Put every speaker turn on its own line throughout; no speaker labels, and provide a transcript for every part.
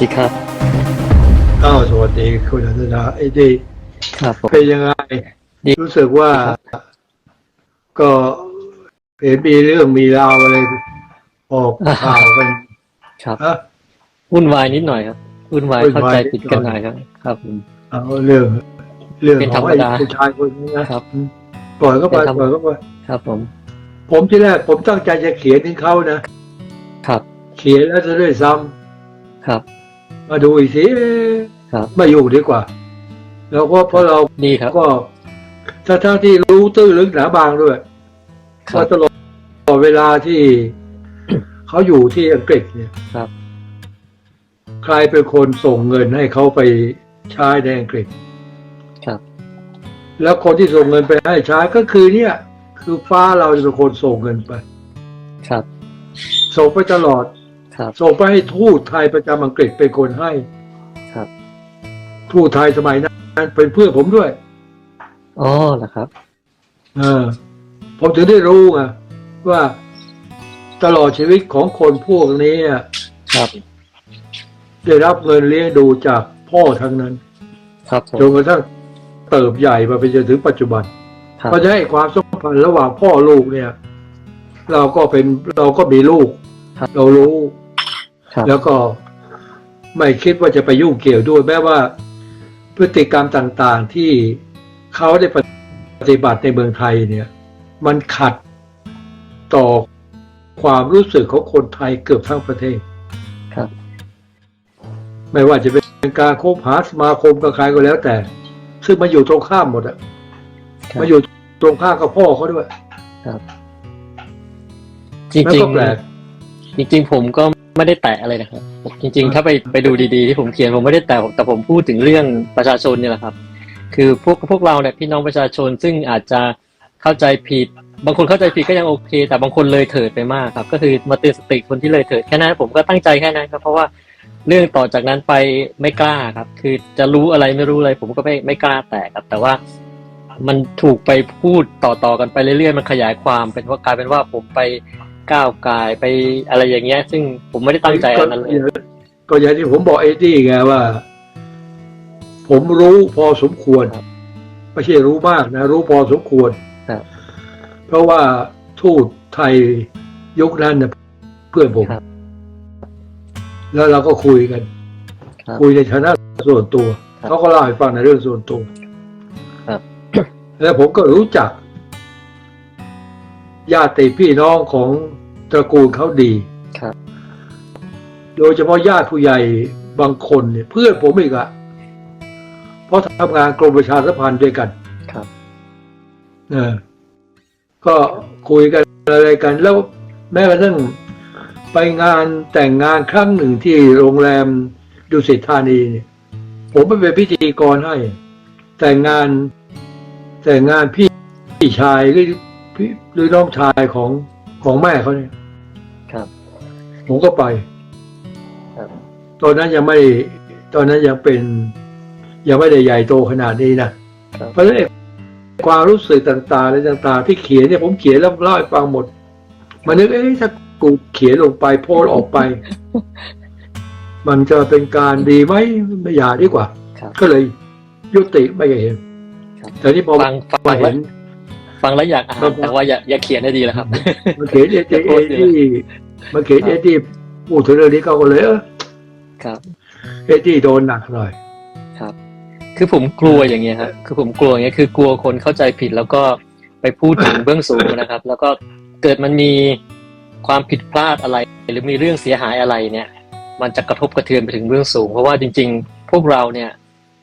ดีครับ
อ้าวสวัสดีคุณอันนาไอ้ดี
ครับผม
เป็นยังไง
ดี
รู้สึกว่า ก็เห็นมีเรื่องมีราวอะไรออกข่าวกัน
ครับ
ฮะ
วุ่นวายนิดหน่อยครับวุ่นวาย
วุ่นวาย
เข้าใจ
นิด
ผิด
หน่อย
กันหน่อยครับ ครับผม
เอาเรื่อง เรื่อง
เป็น
ข
ธร
อง
รม
ไอ้
ดา
ผู้ชายคนนี้นะครับ
อืม
ปล่อยเข้าไป
เป็นธรรม
ปล่อยเข้าไป
ครับ ผม
ผมที่แรกผมตั้งใจจะเขียนถึงเขานะครับ เขียนแล้วจะด้วยซ้ำ
ครับ
มาดูอีกที
ครับ
ไม่อยู่ดีกว่า แล้วก็เพราะเรา
ดีครับ
ก็ทั้งทั้งที่รู้ตื้อลึกหนาบางด้วย
ค
ว่า
รับ
ตลอดเวลาที่ เขาอยู่ที่อังกฤษเนี่ย
ครับ
ใครเป็นคนส่งเงินให้เขาไปใช้ในอังกฤษ
ครับ
แล้วคนที่ส่งเงินไปให้ใช้ก็คือเนี่ย คือฟ้าเราจะเป็นคนส่งเงินไป
ครับ
ส่งไปตลอด
ครับ
ส่งไปให้ทูตไทยประจำอังกฤษเป็นคนให้
ครับ
ทูตไทยสมัยนั้นเป็นเพื่อนผมด้วย
อ๋อเหรอครับ
เออ ผมถึงได้รู้ไงว่าตลอดชีวิตของคนพวกนี้อะ
ครับ
ได้รับเงินเลี้ยงดูจากพ่อทั้งนั้น
ครับผม
จนกระทั่งเติบใหญ่มาไปจนถึงปัจจุบัน
ครับ
เพราะฉะนั้นไอ้ความสัมพันธ์ระหว่างพ่อลูกเนี่ย เราก็เป็นเราก็มีลูก เรารู้
ครับ
แล้วก็ไม่คิดว่าจะไปยุ่งเกี่ยวด้วยแม้ว่าพฤติกรรมต่างๆที่เขาได้ปฏิบัติในเมืองไทยเนี่ย มันขัดต่อความรู้สึกของคนไทยเกือบทั้งประเทศ
ครับ
ไม่ว่าจะเป็นการคบหาสมาคมกับใครก็แล้วแต่ ซึ่งมาอยู่ตรงข้ามหมดอะ
ครับ
มาอยู่ตรงข้ามกับพ่อเขาด้วย
จริง
แล้ว
จริ
ก็
ง
แปลก
จริงๆผมก็ ไม่ได้แตะอะไรนะครับ จริง ๆ ถ้าไปไปดูดีๆที่ผมเขียนผมไม่ได้แตะแต่ผมพูดถึงเรื่องประชาชนเนี่ยแหละครับ คือพวกพวกเราเนี่ยพี่น้องประชาชนซึ่งอาจจะเข้าใจผิด บางคนเข้าใจผิดก็ยังโอเค แต่บางคนเลยเถิดไปมากครับ ก็คือมาเตือนสติคนที่เลยเถิดแค่นั้นผมก็ตั้งใจแค่นั้นครับ เพราะว่าเรื่องต่อจากนั้นไปไม่กล้าครับ คือจะรู้อะไรไม่รู้อะไร ผมก็ไม่ไม่กล้าแตะครับ แต่ว่ามันถูกไปพูดต่อๆกันไปเรื่อยๆ มันขยายความเป็นว่ากลายเป็นว่าผมไป ก้าวกายไปอะไรอย่างเงี้ย ซึ่งผมไม่ได้ตั้งใจอันนั้นเลย
ก็อย่างที่ผมบอกเอ็ดดี้ไงว่า ผมรู้พอสมควร
ครับ
ไม่ใช่รู้มากนะ รู้พอสมควร
ครับ
เพราะว่าทูตไทยยุคนั้นเนี่ยเพื่อนผม
ครับ
แล้วเราก็คุยกัน
ครับ
คุยในฐานะส่วนตัว
ครับ
เขาก็เล่าให้ฟังในเรื่องส่วนตัว
ครับ
แล้วผมก็รู้จัก ญาติพี่น้องของตระกูลเขาดี
ครับ
โดยเฉพาะญาติผู้ใหญ่บางคนเนี่ยเพื่อนผมอีกอะเพราะทำงานกรมประชาสัมพันธ์ด้วยกัน
ครับ
เออก็คุยกันอะไรกัน แล้วแม้กระทั่งไปงานแต่งงานครั้งหนึ่งที่โรงแรมดุสิตธานีเนี่ยผมไปเป็นพิธีกรให้ แต่งงานแต่งงานพี่พี่ชายหรือ พี่หรือน้องชายของของแม่เขาเนี่ย
ครับ
ผมก็ไป
ครับ
ตอนนั้นยังไม่ตอนนั้นยังเป็น ยังไม่ได้ใหญ่โตขนาดนี้นะ ครับ เพราะฉะนั้นไอ้ความรู้สึกต่างๆอะไรต่าง ๆ ที่เขียนเนี่ยผมเขียนแล้วเล่าให้ฟังหมด มานึกเอ๊ะถ้ากูเขียนลงไปโพสต์ออกไป มันจะเป็นการดีไหมไม่อย่าดีกว่า
ครับ
ก็เลยยุติไม่เห็น
ครับ
แต่นี่พอ
ฟังฟัง
มา
แล้
เห็
วน ฟังแล้วอยากอ่า
ครั
น
บ
แต่ว่าอย่าอย่าเขียนได้ดีแล้วครับ
มาเขียนเอ
จะโพ
เอ
สต์อยู่
ที่มาเขียน
ครั
เอบที่พูดถึงเรื่องนี้เขาก็เลยเออ
ครับ
เอที่โดนหนักหน่อย
ครับ คือผมกลัวอย่างเงี้ยครับคือผมกลัวอย่างเงี้ยคือกลัวคนเข้าใจผิดแล้วก็ไปพูดถึงเบื้องสูงนะครับ แล้วก็เกิดมันมีความผิดพลาดอะไร หรือมีเรื่องเสียหายอะไรเนี่ย มันจะกระทบกระเทือนไปถึงเบื้องสูง เพราะว่าจริง ๆ พวกเราเนี่ย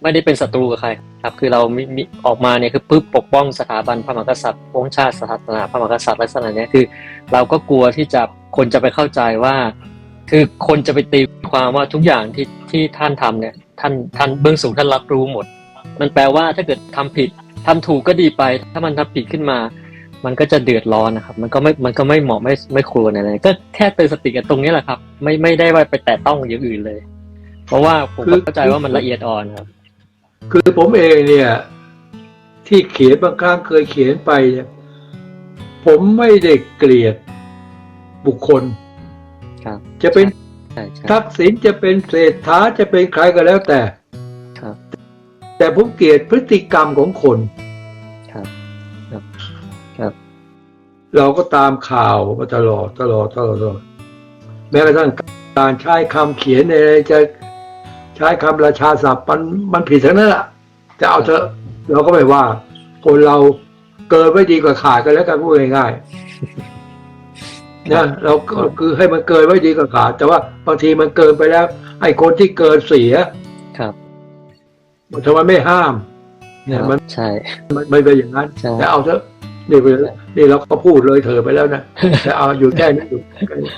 ไม่ได้เป็นศัตรูกับใครครับ คือเรามีมีออกมาเนี่ยคือปึ๊บปกป้องสถาบันพระมหากษัตริย์องค์ชาติศาสนาพระมหากษัตริย์ลักษณะเนี้ยคือ เราก็กลัวที่จะคนจะไปเข้าใจว่า คือคนจะไปตีความว่าทุกอย่างที่ที่ท่านทำเนี่ยท่านท่านเบื้องสูงท่านรับรู้หมด มันแปลว่าถ้าเกิดทำผิดทำถูกก็ดีไป ถ้ามันทำผิดขึ้นมา มันก็จะเดือดร้อนนะครับ มันก็ไม่มันก็ไม่เหมาะไม่ไม่ควรอะไรก็แค่เตือนสติกันตรงนี้แหละครับ ไม่ไม่ได้ว่าไปแตะต้องอย่างอื่นเลย เพราะว่าผมเข้าใจว่ามันละเอียดอ่อนครับ
คือผมเองเนี่ย ที่เขียนบางครั้งเคยเขียนไปเนี่ยผมไม่ได้เกลียดบุคคล
ครับ
จะเป็น
ใช่ใช่
ทักษิณจะเป็นเศรษฐาจะเป็นใครก็แล้วแต่
ครับ
แต่ผมเกลียดพฤติกรรมของคน
ครับครับครับ
เราก็ตามข่าวมาตลอดตลอดตลอดตลอดแม้กระทั่งการใช้คำเขียนอะไรจะ ใช้คำราชาศัพท์มันมันผิดทั้งนั้นแหละแต่เอาเถอะเราก็ไม่ว่า คนเราเกินไม่ดีกว่าขาดกันแล้วกันพูดง่ายๆนะเราก็คือให้มันเกินไว้ดีกว่าขาด แต่ว่าบางทีมันเกินไปแล้วไอ้คนที่เกินเสีย
ครับ
ทำไมไม่ห้าม เนี่ยมัน
ใช่
มันไม่เป็นอย่างนั้น
ใช่
แต่เอาเถอะนี่ไปนี่เราก็พูดเลยเถอะไปแล้วนะแต่เอาอยู่แค่นี้อยู่แค่นี้